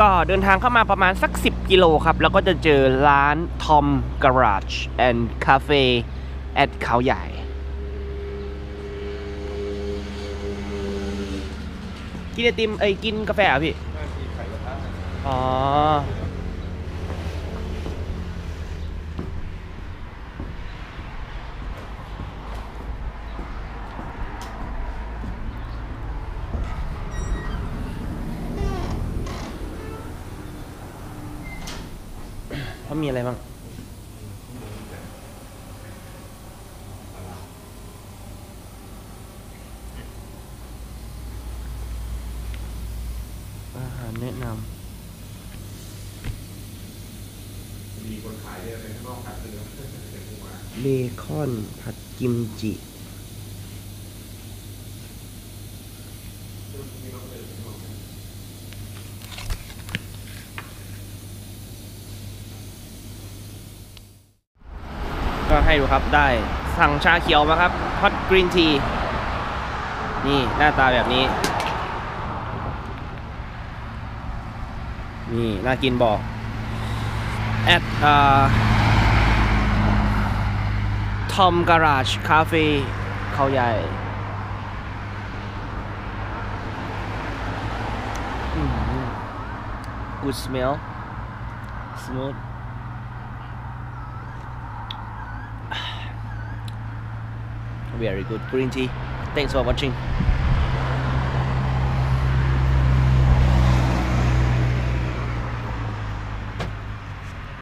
ก็เดินทางเข้ามาประมาณสัก 10 กิโลครับ แล้วก็จะเจอร้าน Tom Garage and Cafe at เขาใหญ่ กินไอติมเอ้ยกินกาแฟเหรอะพี่มีไข่กระทะอ๋อ เขามีอะไรบ้างอาหารแนะนำมีคนขายเนี่ยในข้างนอกขายเลยนะในคูมาเบคอนผัดกิมจิ ก็ให้ดูครับได้สั่งชาเขียวมาครับฮอตกรีนทีนี่หน้าตาแบบนี้ นี่ น่ากินบอกแอดทอมการาจคาเฟ่เขาใหญ่ good smell smooth very good green tea. Thanks for watching